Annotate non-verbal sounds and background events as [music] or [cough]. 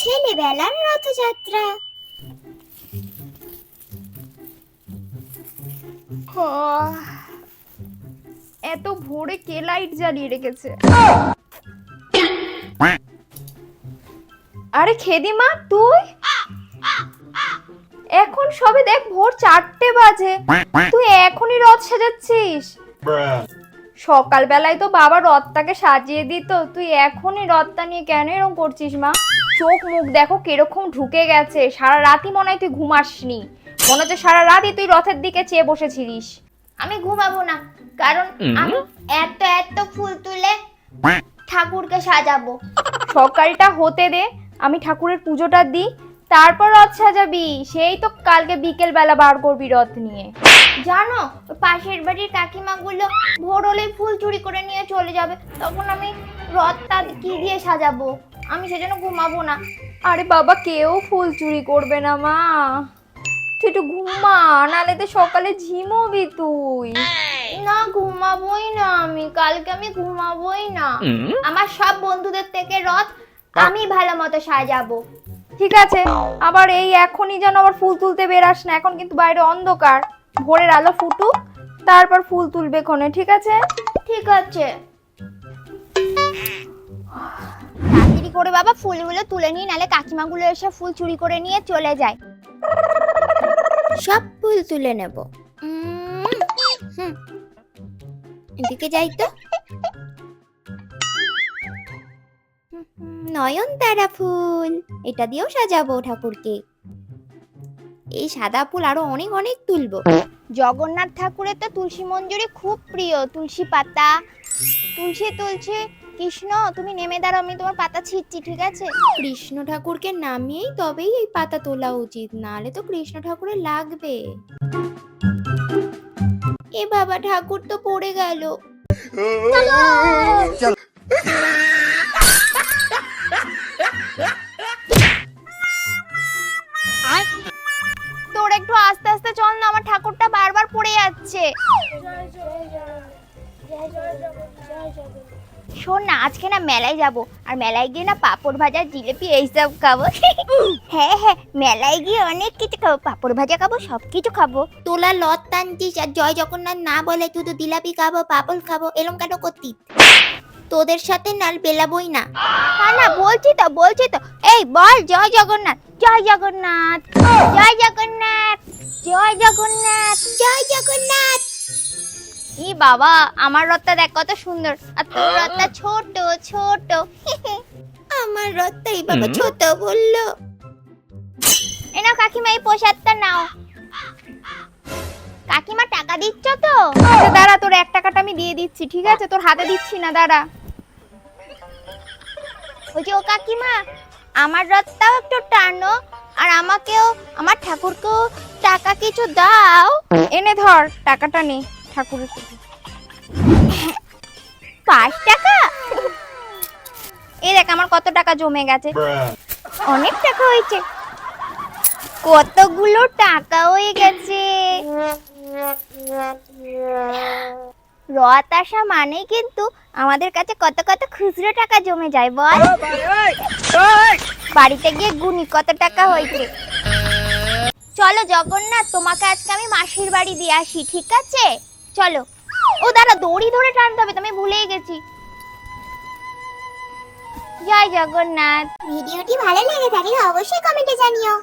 ছেলেবেলার রথযাত্রা। এত ভোরে কে লাইট জ্বালিয়ে রেখেছে? আরে খেদিমা, তুই? এখন সবে দেখ ভোর চারটে বাজে। তুই এখনই রথ সাজাচ্ছিস. সকালবেলায় তো বাবা রথটাকে সাজিয়ে দিত। তুই এখনই রথটা নিয়ে কেন এরকম করছিস, মা? চোখ মুখ দেখো কীরকম ঢুকে গেছে। সারা রাতই মনে হয় তুই ঘুমাসনি মনে হচ্ছে সারা রাতই তুই রথের দিকে চেয়ে বসেছিলিস। আমি ঘুমাবো না কারণ আমি এত এত ফুল তুলে ঠাকুরকে সাজাবো। সকালটা হতে দে আমি ঠাকুরের পুজোটা দিই তারপর রথ সাজাবি। সেই তো কালকে বিকেল বেলা বার করবি রথ নিয়ে। জানো পাশের বাড়ির কাকিমাগুলো ভোর হলেই ফুল চুরি করে নিয়ে চলে যাবে তখন আমি রথটা কি দিয়ে সাজাবো? আমি সেজন্য ঘুমাবো না। আরে বাবা কেউ ফুল চুরি করবে না মা। তুই একটু ঘুমা নালে তো সকালে ঝিমোবি তুই। না ঘুমাবোই না আমি। কালকে আমি ঘুমাবোই না। আমার সব বন্ধুদের থেকে রথ আমি ভালো মতো সাজাবো। ঠিক আছে আবার এই এখনই যেন আবার ফুল তুলতে বেরাস না। এখন কিন্তু বাইরে অন্ধকার। ভোরের আলো ফুটুক তারপর ফুল তুলবে ক্ষণে ঠিক আছে? ঠিক আছে। করে বাবা ফুলগুলো তুলে নিয়ে নালে কাকিমাগুলো এসে ফুল চুরি করে নিয়ে চলে যায়। সব ফুল তুলে নেব। এদিকে যাই তো। নয়নতারা ফুল এটা দিয়েও সাজাবো ঠাকুরকে। এই সাদা ফুল আরও অনেক অনেক তুলবো। জগন্নাথ ঠাকুরের তো তুলসী মঞ্জুরি খুব প্রিয় তুলসী পাতা তুলসী তুলসী কৃষ্ণ তুমি নেমে দাঁড়াও আমি তোমার পাতা ছিঁড়ছি ঠিক আছে? কৃষ্ণ ঠাকুরকে নামিয়েই তবেই এই পাতা তোলা উচিত নাহলে তো কৃষ্ণ ঠাকুরের লাগবে। এ বাবা ঠাকুর তো পড়ে গেল। তোর একটু আস্তে আস্তে চল না আমার ঠাকুরটা বারবার পড়ে যাচ্ছে। শোন না আজকে না মেলায় যাব। আর মেলায় গিয়ে না পাপড় ভাজা জিলেপি এইসব খাব। [laughs] হ্যাঁ হ্যাঁ মেলায় গিয়ে অনেক কিছু খাব। পাপড় ভাজা খাব সব কিছু খাব। তোলা লত টানছিস আর জয় জগন্নাথ না বলে শুধু জিলাপি খাব পাপড় খাব এরম কেন করতিস? তোদের সাথে নাল বেলাবই না। না না বলছি তো বলছি তো। এই বল জয় জগন্নাথ জয় জগন্নাথ জয় জগন্নাথ জয় জগন্নাথ। জয় জগন্নাথ। ই বাবা আমার রথটা দেখ কত সুন্দর। আর তোর রথটা ছোট ছোট। [laughs] আমার রথটা এই বাবা ছোট বলল। এ নাও কাকিমা এই প্রসাদটা নাও। কাকিমা টাকা দিচ্ছ তো? আচ্ছা দাঁড়া তোর এক টাকাটা আমি দিয়ে দিচ্ছি ঠিক আছে? তোর হাতে দিচ্ছি না দাঁড়া। বলছি ও কাকিমা আমার রথটাও একটু টানো আর আমাকেও আমার ঠাকুরকেও টাকা কিছু দাও। এনে ধর টাকাটা নে। ঠাকুরের থেকে। পাঁচ টাকা? এই দেখ, আমার কত টাকা জমে গেছে. অনেক টাকা হয়েছে। কতগুলো টাকা হয়ে গেছে? রথ আসা মানে কিন্তু আমাদের কাছে কত কত খুচরো টাকা জমে যায়, বল। বাড়িতে গিয়ে গুনি কত টাকা হয়েছে। চলো জগন্নাথ, তোমাকে আজকে আমি মাসির বাড়ি দিয়ে আসি, ঠিক আছে? চলো। ও দাঁড়া দড়ি ধরে টানতে হবে, তো আমি ভুলেই গেছি। জয় জগন্নাথ। ভিডিওটি ভালো লেগে থাকলে অবশ্যই কমেন্টে জানিও।